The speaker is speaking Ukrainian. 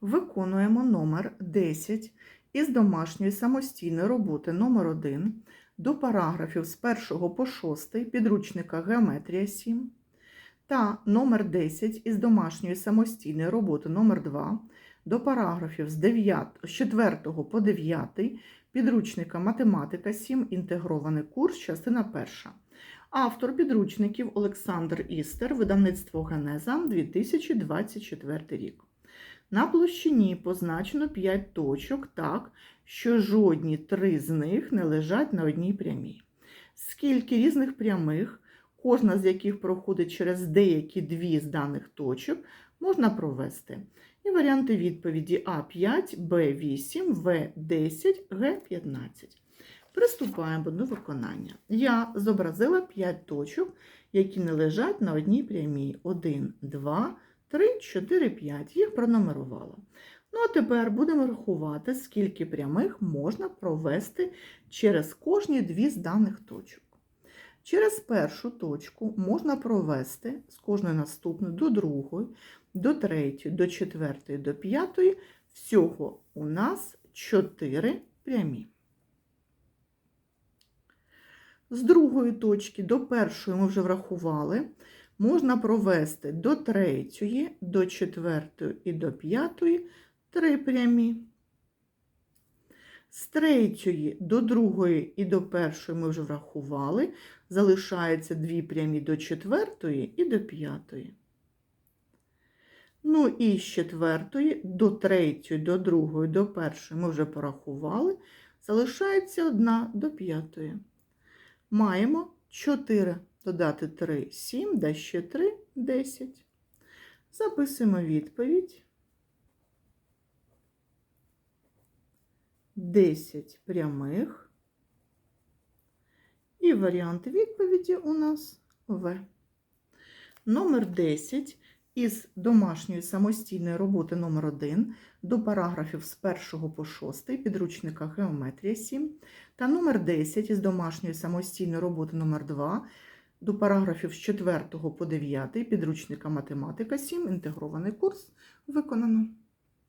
Виконуємо номер 10 із домашньої самостійної роботи номер 1 до параграфів з 1 по 6 підручника Геометрія 7 та номер 10 із домашньої самостійної роботи номер 2 до параграфів з 9, з 4 по 9 підручника Математика 7 інтегрований курс, частина 1. Автор підручників Олександр Істер, видавництво Генеза 2024 рік. На площині позначено 5 точок так, що жодні три з них не лежать на одній прямій. Скільки різних прямих, кожна з яких проходить через деякі дві з даних точок, можна провести. І варіанти відповіді А5, Б8, В10, Г15. Приступаємо до виконання. Я зобразила 5 точок, які не лежать на одній прямій. 1, 2, 3, 4, 5. Їх пронумерувала. Ну, а тепер будемо рахувати, скільки прямих можна провести через кожні дві з даних точок. Через першу точку можна провести з кожної наступної до другої, до третьої, до четвертої, до п'ятої. Всього у нас 4 прямі. З другої точки до першої ми вже врахували, можна провести до третьої, до четвертої і до п'ятої три прямі. З третьої до другої і до першої ми вже врахували, залишається дві прямі до четвертої і до п'ятої. Ну і з четвертої до третьої, до другої, до першої ми вже порахували, залишається одна до п'ятої. Маємо 4 додати 3 7, да ще 3 10. Записуємо відповідь. 10 прямих. І варіант відповіді у нас В. Номер 10 із домашньої самостійної роботи номер 1 до параграфів з 1 по 6 підручника Геометрія 7 та номер 10 із домашньої самостійної роботи номер 2 до параграфів з 4 по 9 підручника Математика 7 інтегрований курс виконано.